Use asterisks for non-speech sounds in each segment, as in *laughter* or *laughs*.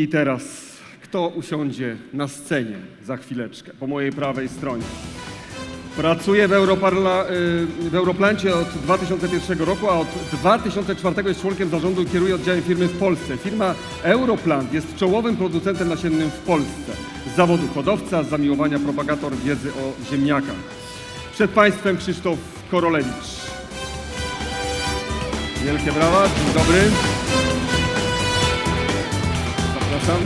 I teraz, kto usiądzie na scenie za chwileczkę, po mojej prawej stronie? Pracuję w, Europarla, y, w Europlancie od 2001 roku, a od 2004 jest członkiem zarządu i kieruje oddziałem firmy w Polsce. Firma Europlant jest czołowym producentem nasiennym w Polsce. Z zawodu hodowca, z zamiłowania propagator wiedzy o ziemniakach. Przed Państwem Krzysztof Korolewicz. Wielkie brawa, dzień dobry. Zapraszam.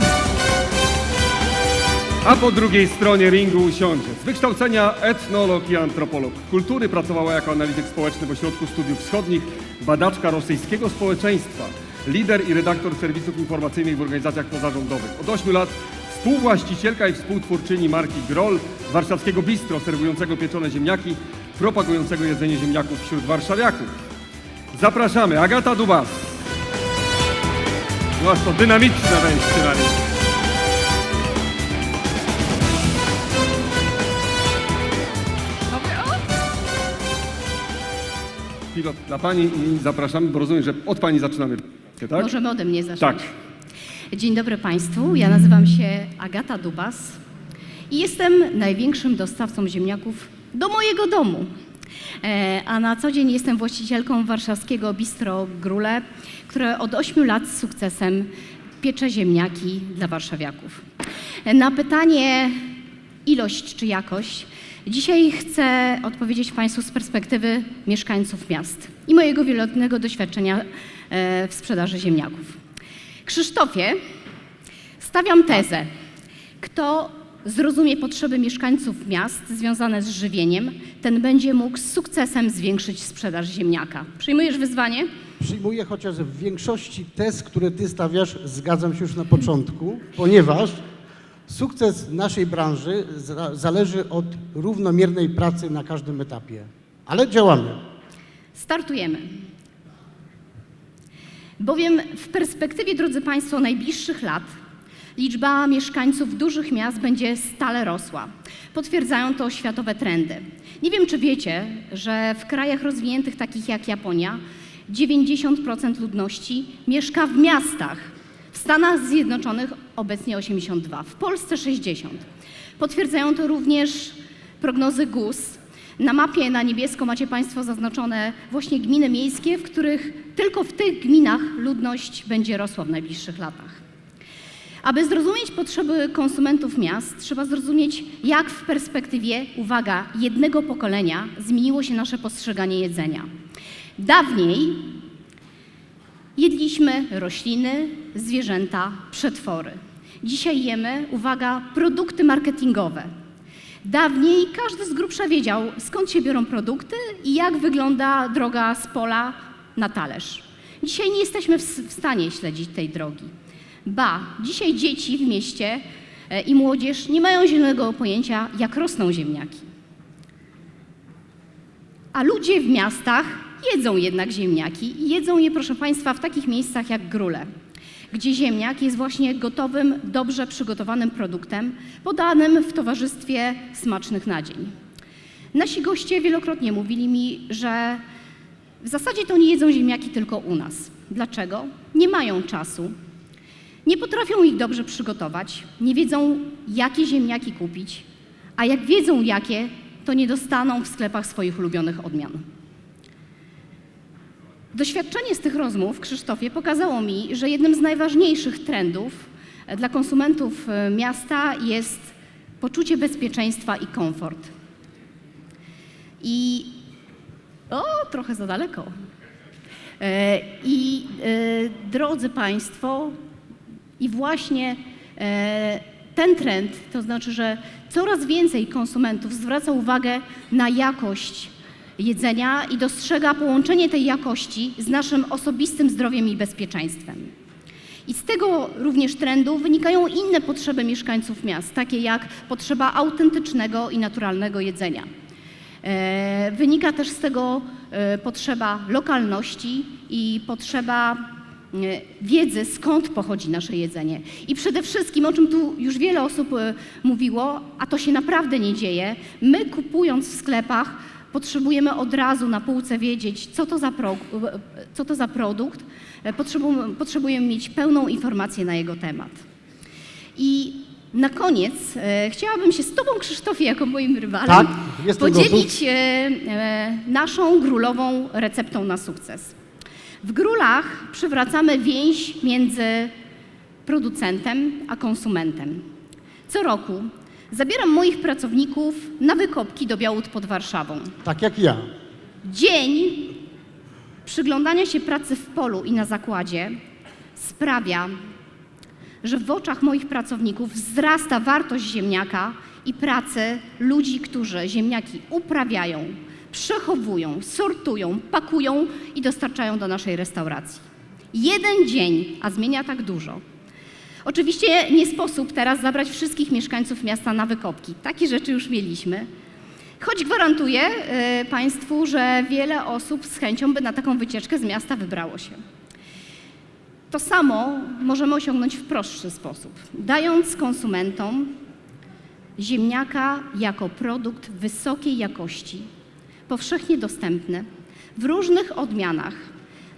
A po drugiej stronie ringu usiądzie. Z wykształcenia etnolog i antropolog. Kultury pracowała jako analityk społeczny w Ośrodku Studiów Wschodnich, badaczka rosyjskiego społeczeństwa, lider i redaktor serwisów informacyjnych w organizacjach pozarządowych. Od 8 lat współwłaścicielka i współtwórczyni marki Groll, warszawskiego bistro serwującego pieczone ziemniaki, propagującego jedzenie ziemniaków wśród warszawiaków. Zapraszamy, Agata Dubas. Byłaś to dynamiczne wejście na ring. Pilot dla Pani i zapraszamy, bo rozumiem, że od Pani zaczynamy, tak? Możemy ode mnie zacząć. Tak. Dzień dobry Państwu. Ja nazywam się Agata Dubas i jestem największym dostawcą ziemniaków do mojego domu. E, A na co dzień jestem właścicielką warszawskiego bistro Grule, które od 8 lat z sukcesem piecze ziemniaki dla warszawiaków. E, Na pytanie ilość czy jakość, dzisiaj chcę odpowiedzieć Państwu z perspektywy mieszkańców miast i mojego wieloletniego doświadczenia e, w sprzedaży ziemniaków. Krzysztofie, stawiam tezę. Kto zrozumie potrzeby mieszkańców miast związane z żywieniem, ten będzie mógł z sukcesem zwiększyć sprzedaż ziemniaka. Przyjmujesz wyzwanie? Przyjmuję chociaż w większości tez, które ty stawiasz, zgadzam się już na początku, ponieważ sukces naszej branży za- zależy od równomiernej pracy na każdym etapie. Ale działamy. Startujemy. Bowiem w perspektywie, drodzy Państwo, najbliższych lat liczba mieszkańców dużych miast będzie stale rosła. Potwierdzają to światowe trendy. Nie wiem, czy wiecie, że w krajach rozwiniętych takich jak Japonia 90% ludności mieszka w miastach. W Stanach Zjednoczonych obecnie 82, w Polsce 60. Potwierdzają to również prognozy GUS. Na mapie na niebiesko macie Państwo zaznaczone właśnie gminy miejskie, w których tylko w tych gminach ludność będzie rosła w najbliższych latach. Aby zrozumieć potrzeby konsumentów miast, trzeba zrozumieć, jak w perspektywie, uwaga, jednego pokolenia zmieniło się nasze postrzeganie jedzenia. Dawniej jedliśmy rośliny, zwierzęta, przetwory. Dzisiaj jemy, uwaga, produkty marketingowe. Dawniej każdy z grubsza wiedział, skąd się biorą produkty i jak wygląda droga z pola na talerz. Dzisiaj nie jesteśmy w stanie śledzić tej drogi. Ba, dzisiaj dzieci w mieście e, i młodzież nie mają zielonego pojęcia, jak rosną ziemniaki. A ludzie w miastach jedzą jednak ziemniaki i jedzą je, proszę Państwa, w takich miejscach jak Grule, gdzie ziemniak jest właśnie gotowym, dobrze przygotowanym produktem, podanym w towarzystwie smacznych nadzień. Nasi goście wielokrotnie mówili mi, że w zasadzie to nie jedzą ziemniaki tylko u nas. Dlaczego? Nie mają czasu, nie potrafią ich dobrze przygotować, nie wiedzą, jakie ziemniaki kupić, a jak wiedzą jakie, to nie dostaną w sklepach swoich ulubionych odmian. Doświadczenie z tych rozmów, Krzysztofie, pokazało mi, że jednym z najważniejszych trendów e, dla konsumentów e, miasta jest poczucie bezpieczeństwa i komfort. I o, trochę za daleko. E, I drodzy Państwo, i właśnie e, ten trend, to znaczy, że coraz więcej konsumentów zwraca uwagę na jakość jedzenia i dostrzega połączenie tej jakości z naszym osobistym zdrowiem i bezpieczeństwem. I z tego również trendu wynikają inne potrzeby mieszkańców miast, takie jak potrzeba autentycznego i naturalnego jedzenia. E, Wynika też z tego e, potrzeba lokalności i potrzeba e, wiedzy, skąd pochodzi nasze jedzenie. I przede wszystkim, o czym tu już wiele osób e, mówiło, a to się naprawdę nie dzieje, my kupując w sklepach potrzebujemy od razu na półce wiedzieć, co to za, pro, co to za produkt, E, potrzebu- potrzebujemy mieć pełną informację na jego temat. I na koniec e, chciałabym się z Tobą, Krzysztofie, jako moim rywalem, Tak, podzielić e, e, naszą grulową receptą na sukces. W grulach przywracamy więź między producentem a konsumentem. Co roku zabieram moich pracowników na wykopki do Białut pod Warszawą. Tak jak ja. Dzień przyglądania się pracy w polu i na zakładzie sprawia, że w oczach moich pracowników wzrasta wartość ziemniaka i pracy ludzi, którzy ziemniaki uprawiają, przechowują, sortują, pakują i dostarczają do naszej restauracji. Jeden dzień, a zmienia tak dużo. Oczywiście nie sposób teraz zabrać wszystkich mieszkańców miasta na wykopki. Takie rzeczy już mieliśmy. Choć gwarantuję y, Państwu, że wiele osób z chęcią by na taką wycieczkę z miasta wybrało się. To samo możemy osiągnąć w prostszy sposób, dając konsumentom ziemniaka jako produkt wysokiej jakości, powszechnie dostępny, w różnych odmianach,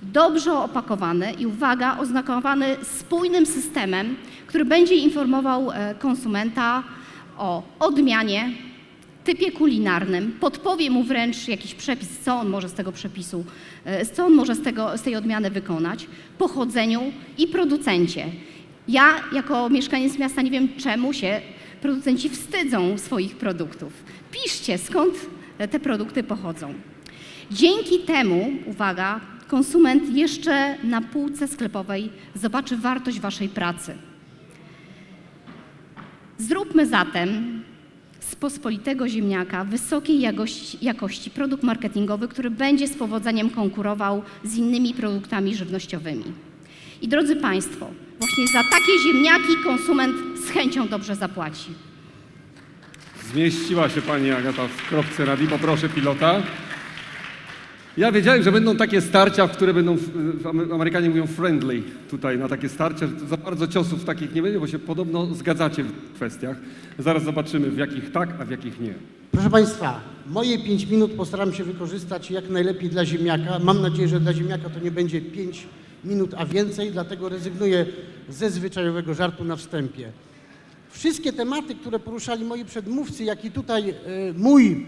dobrze opakowany i uwaga, oznakowany spójnym systemem, który będzie informował e, konsumenta o odmianie, typie kulinarnym, podpowie mu wręcz jakiś przepis, co on może z tego przepisu, e, co on może z, tego, z tej odmiany wykonać, pochodzeniu i producencie. Ja jako mieszkaniec miasta nie wiem czemu się producenci wstydzą swoich produktów. Piszcie skąd te produkty pochodzą. Dzięki temu, uwaga, konsument jeszcze na półce sklepowej zobaczy wartość waszej pracy. Zróbmy zatem z pospolitego ziemniaka wysokiej jakości, jakości produkt marketingowy, który będzie z powodzeniem konkurował z innymi produktami żywnościowymi. I drodzy Państwo, właśnie za takie ziemniaki konsument z chęcią dobrze zapłaci. Zmieściła się pani Agata w kropce radi. Poproszę pilota. Ja wiedziałem, że będą takie starcia, w które będą, w- Amerykanie mówią friendly tutaj na takie starcia, za bardzo ciosów takich nie będzie, bo się podobno zgadzacie w kwestiach. Zaraz zobaczymy w jakich tak, a w jakich nie. Proszę Państwa, moje 5 minut postaram się wykorzystać jak najlepiej dla ziemniaka. Mam nadzieję, że dla ziemniaka to nie będzie 5 minut, a więcej, dlatego rezygnuję ze zwyczajowego żartu na wstępie. Wszystkie tematy, które poruszali moi przedmówcy, jak i tutaj e, mój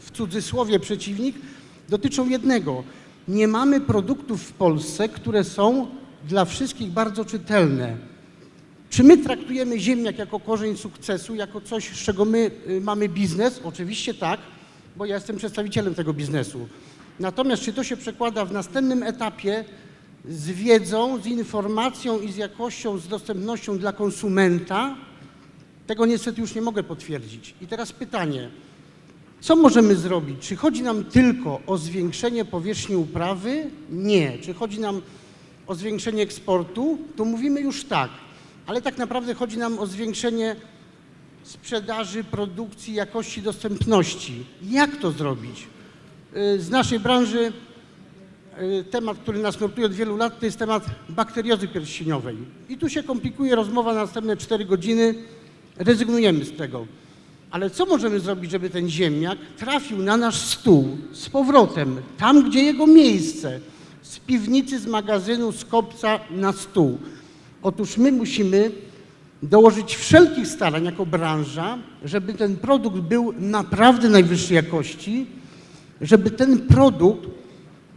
w- cudzysłowie przeciwnik, dotyczą jednego. Nie mamy produktów w Polsce, które są dla wszystkich bardzo czytelne. Czy my traktujemy ziemniak jako korzeń sukcesu, jako coś, z czego my y, mamy biznes? Oczywiście tak, bo ja jestem przedstawicielem tego biznesu. Natomiast czy to się przekłada w następnym etapie z wiedzą, z informacją i z jakością, z dostępnością dla konsumenta? Tego niestety już nie mogę potwierdzić. I teraz pytanie. Co możemy zrobić? Czy chodzi nam tylko o zwiększenie powierzchni uprawy? Nie. Czy chodzi nam o zwiększenie eksportu? To mówimy już tak. Ale tak naprawdę chodzi nam o zwiększenie sprzedaży, produkcji, jakości, dostępności. Jak to zrobić? Y, Z naszej branży y, temat, który nas nurtuje od wielu lat, to jest temat bakteriozy pierścieniowej. I tu się komplikuje rozmowa na następne 4 godziny. Rezygnujemy z tego. Ale co możemy zrobić, żeby ten ziemniak trafił na nasz stół z powrotem, tam gdzie jego miejsce, z piwnicy, z magazynu, z kopca na stół? Otóż my musimy dołożyć wszelkich starań jako branża, żeby ten produkt był naprawdę najwyższej jakości, żeby ten produkt,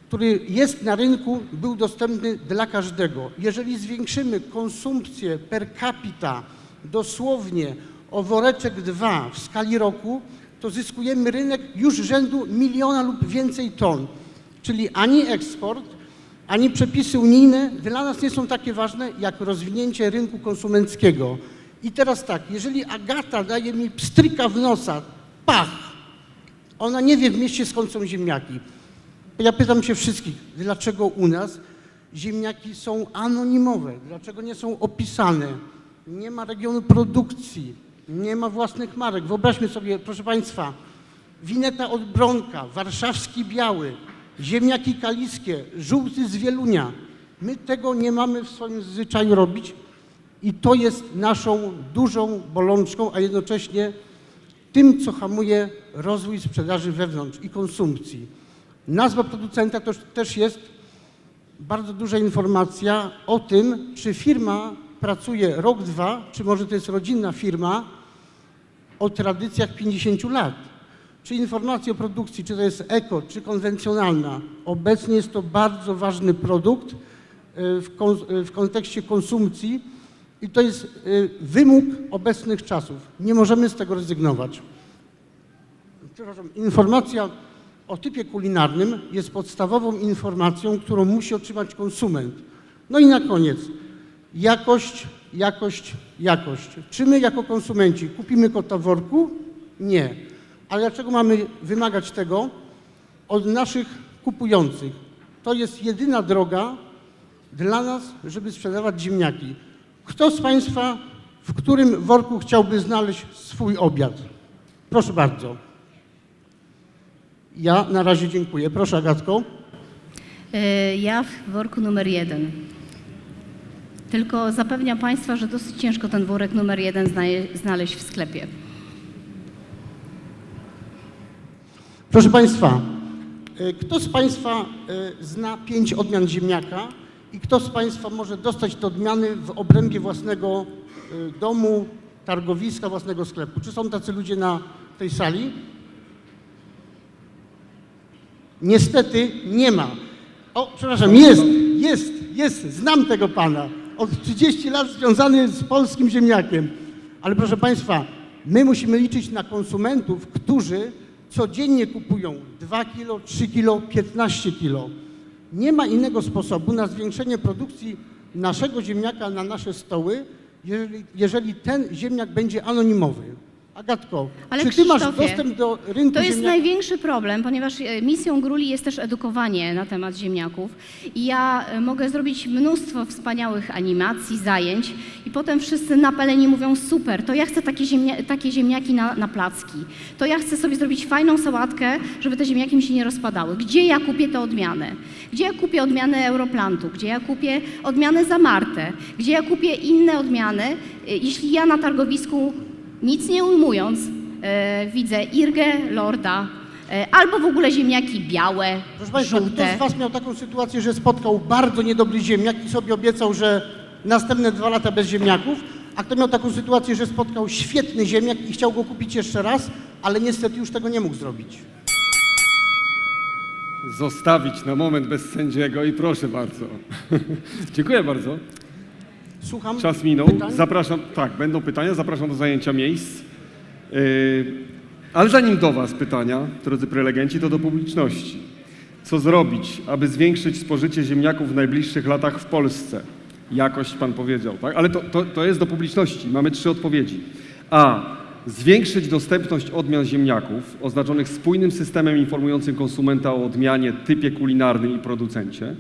który jest na rynku, był dostępny dla każdego. Jeżeli zwiększymy konsumpcję per capita dosłownie o woreczek dwa w skali roku, to zyskujemy rynek już rzędu miliona lub więcej ton. Czyli ani eksport, ani przepisy unijne dla nas nie są takie ważne jak rozwinięcie rynku konsumenckiego. I teraz tak, jeżeli Agata daje mi pstryka w nosa, pach, ona nie wie w mieście skąd są ziemniaki. Ja pytam się wszystkich, dlaczego u nas ziemniaki są anonimowe, dlaczego nie są opisane, nie ma regionu produkcji, nie ma własnych marek. Wyobraźmy sobie, proszę Państwa, wineta od Bronka, warszawski biały, ziemniaki kaliskie, żółty z Wielunia. My tego nie mamy w swoim zwyczaju robić i to jest naszą dużą bolączką, a jednocześnie tym, co hamuje rozwój sprzedaży wewnątrz i konsumpcji. Nazwa producenta to też jest bardzo duża informacja o tym, czy firma pracuje rok, dwa, czy może to jest rodzinna firma o tradycjach 50 lat. Czy informacja o produkcji, czy to jest eko, czy konwencjonalna, obecnie jest to bardzo ważny produkt y, w, kon, y, w kontekście konsumpcji i to jest y, wymóg obecnych czasów. Nie możemy z tego rezygnować. Przepraszam, informacja o typie kulinarnym jest podstawową informacją, którą musi otrzymać konsument. No i na koniec, jakość, jakość, jakość. Czy my jako konsumenci kupimy kota w worku? Nie. Ale dlaczego mamy wymagać tego od naszych kupujących? To jest jedyna droga dla nas, żeby sprzedawać ziemniaki. Kto z Państwa w którym worku chciałby znaleźć swój obiad? Proszę bardzo. Ja na razie dziękuję. Proszę Agatko. E, Ja w worku numer jeden. Tylko zapewniam Państwa, że dosyć ciężko ten worek numer jeden znaleźć w sklepie. Proszę Państwa, y, kto z Państwa y, zna pięć odmian ziemniaka i kto z Państwa może dostać te odmiany w obrębie własnego y, domu, targowiska, własnego sklepu? Czy są tacy ludzie na tej sali? Niestety nie ma. O, przepraszam, jest, jest, jest, znam tego pana. Od 30 lat związany z polskim ziemniakiem. Ale proszę Państwa, my musimy liczyć na konsumentów, którzy codziennie kupują 2 kilo, 3 kilo, 15 kilo. Nie ma innego sposobu na zwiększenie produkcji naszego ziemniaka na nasze stoły, jeżeli, jeżeli ten ziemniak będzie anonimowy. Agatko, Ale czy ty masz Krzysztofie, dostęp do rynku To jest największy problem, ponieważ e, misją Gruli jest też edukowanie na temat ziemniaków. I ja e, mogę zrobić mnóstwo wspaniałych animacji, zajęć i potem wszyscy napaleni mówią super, to ja chcę takie, ziemnia takie ziemniaki na, na placki. To ja chcę sobie zrobić fajną sałatkę, żeby te ziemniaki mi się nie rozpadały. Gdzie ja kupię te odmiany? Gdzie ja kupię odmianę Europlantu? Gdzie ja kupię odmianę Zamartę? Gdzie ja kupię inne odmiany? E, Jeśli ja na targowisku nic nie ujmując, e, widzę Irgę, Lorda, e, albo w ogóle ziemniaki białe, Proszę Państwa, kto żółte. z Was miał taką sytuację, że spotkał bardzo niedobry ziemniak i sobie obiecał, że następne dwa lata bez ziemniaków, a kto miał taką sytuację, że spotkał świetny ziemniak i chciał go kupić jeszcze raz, ale niestety już tego nie mógł zrobić? Zostawić na moment bez sędziego i proszę bardzo. *laughs* Dziękuję bardzo. Słucham. Czas minął. pytań? Zapraszam, tak, będą pytania, zapraszam do zajęcia miejsc. Yy, ale zanim do Was pytania, drodzy prelegenci, to do publiczności. Co zrobić, aby zwiększyć spożycie ziemniaków w najbliższych latach w Polsce? Jakość Pan powiedział, tak? Ale to, to, to jest do publiczności. Mamy trzy odpowiedzi. A. Zwiększyć dostępność odmian ziemniaków oznaczonych spójnym systemem informującym konsumenta o odmianie, typie kulinarnym i producencie.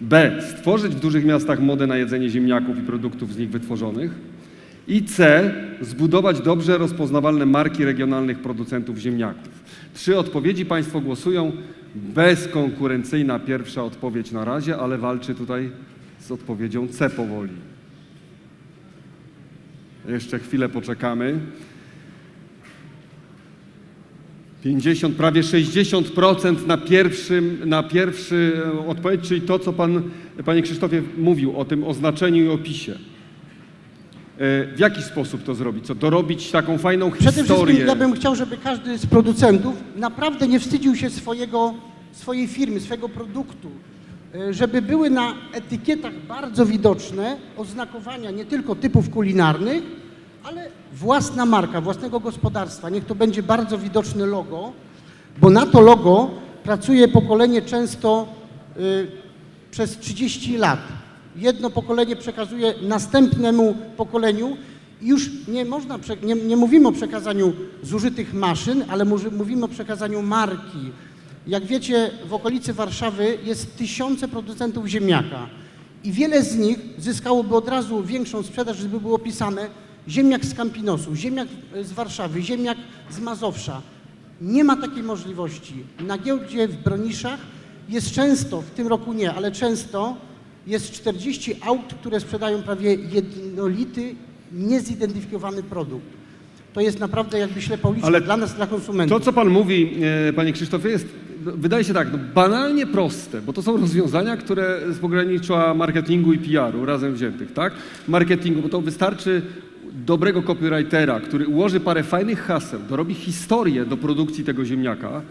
B. Stworzyć w dużych miastach modę na jedzenie ziemniaków i produktów z nich wytworzonych. I C. Zbudować dobrze rozpoznawalne marki regionalnych producentów ziemniaków. Trzy odpowiedzi Państwo głosują. Bezkonkurencyjna pierwsza odpowiedź na razie, ale walczy tutaj z odpowiedzią C powoli. Jeszcze chwilę poczekamy. 50, prawie 60% na, pierwszym, na pierwszy e, odpowiedź, czyli to, co pan, panie Krzysztofie, mówił o tym oznaczeniu i opisie. E, W jaki sposób to zrobić? Co, dorobić taką fajną Przede historię? wszystkim ja bym chciał, żeby każdy z producentów naprawdę nie wstydził się swojego, swojej firmy, swojego produktu. E, Żeby były na etykietach bardzo widoczne oznakowania nie tylko typów kulinarnych, ale własna marka, własnego gospodarstwa. Niech to będzie bardzo widoczne logo, bo na to logo pracuje pokolenie często y, przez 30 lat. Jedno pokolenie przekazuje następnemu pokoleniu i już nie można, nie, nie mówimy o przekazaniu zużytych maszyn, ale mówimy o przekazaniu marki. Jak wiecie, w okolicy Warszawy jest tysiące producentów ziemniaka i wiele z nich zyskałoby od razu większą sprzedaż, gdyby było pisane ziemniak z Campinosu, ziemniak z Warszawy, ziemniak z Mazowsza. Nie ma takiej możliwości. Na giełdzie w Broniszach jest często, w tym roku nie, ale często jest 40 aut, które sprzedają prawie jednolity, niezidentyfikowany produkt. To jest naprawdę jakby ślepa uliczka Ale dla nas, dla konsumentów. To, co pan mówi, e, panie Krzysztofie, jest wydaje się tak, no, banalnie proste, bo to są rozwiązania, które z pogranicza marketingu i PR-u razem wziętych, tak? Marketingu, bo to wystarczy dobrego copywritera, który ułoży parę fajnych haseł, dorobi historię do produkcji tego ziemniaka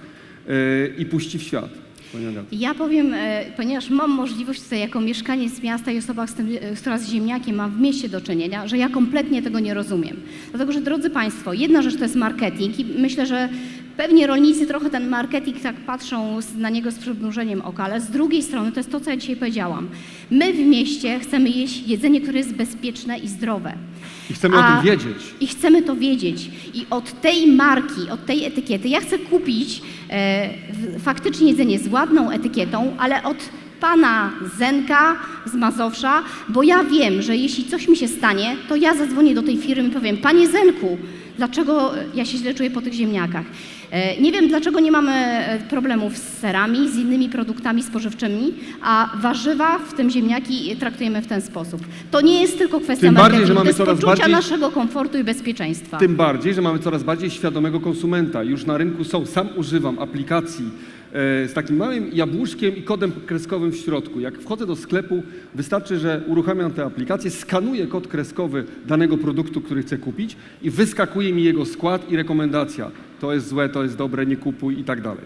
yy, i puści w świat. Ja powiem, e, ponieważ mam możliwość tutaj jako mieszkaniec miasta i osoba, z tym, e, która z ziemniakiem ma w mieście do czynienia, że ja kompletnie tego nie rozumiem. Dlatego, że drodzy Państwo, jedna rzecz to jest marketing i myślę, że pewnie rolnicy trochę ten marketing tak patrzą na niego z przymrużeniem oka, ale z drugiej strony to jest to, co ja dzisiaj powiedziałam. My w mieście chcemy jeść jedzenie, które jest bezpieczne i zdrowe. I chcemy o A- tym wiedzieć. I chcemy to wiedzieć. I od tej marki, od tej etykiety, ja chcę kupić e, faktycznie jedzenie z ładną etykietą, ale od pana Zenka z Mazowsza, bo ja wiem, że jeśli coś mi się stanie, to ja zadzwonię do tej firmy i powiem, panie Zenku, dlaczego ja się źle czuję po tych ziemniakach? E, Nie wiem, dlaczego nie mamy e, problemów z serami, z innymi produktami spożywczymi, a warzywa, w tym ziemniaki, traktujemy w ten sposób. To nie jest tylko kwestia Tym bardziej, że mamy to jest coraz poczucia bardziej- naszego komfortu i bezpieczeństwa. Tym bardziej, że mamy coraz bardziej świadomego konsumenta. Już na rynku są, sam używam aplikacji z takim małym jabłuszkiem i kodem kreskowym w środku. Jak wchodzę do sklepu, wystarczy, że uruchamiam tę aplikację, skanuję kod kreskowy danego produktu, który chcę kupić i wyskakuje mi jego skład i rekomendacja. To jest złe, to jest dobre, nie kupuj i tak dalej.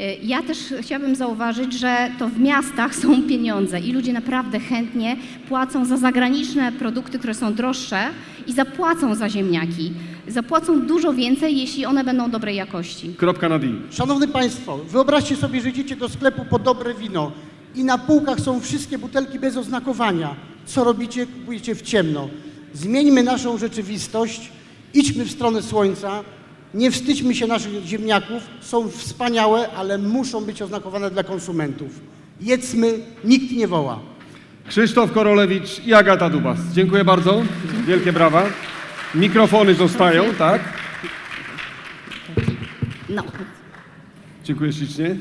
Y, Ja też chciałabym zauważyć, że to w miastach są pieniądze i ludzie naprawdę chętnie płacą za zagraniczne produkty, które są droższe i zapłacą za ziemniaki. Zapłacą dużo więcej, jeśli one będą dobrej jakości. Kropka na D. Szanowni Państwo, wyobraźcie sobie, że idziecie do sklepu po dobre wino i na półkach są wszystkie butelki bez oznakowania. Co robicie? Kupujecie w ciemno. Zmieńmy naszą rzeczywistość, idźmy w stronę słońca, nie wstydźmy się naszych ziemniaków, są wspaniałe, ale muszą być oznakowane dla konsumentów. Jedzmy, nikt nie woła. Krzysztof Korolewicz i Agata Dubas. Dziękuję bardzo. Wielkie brawa. Mikrofony zostają, tak? No. Dziękuję ślicznie.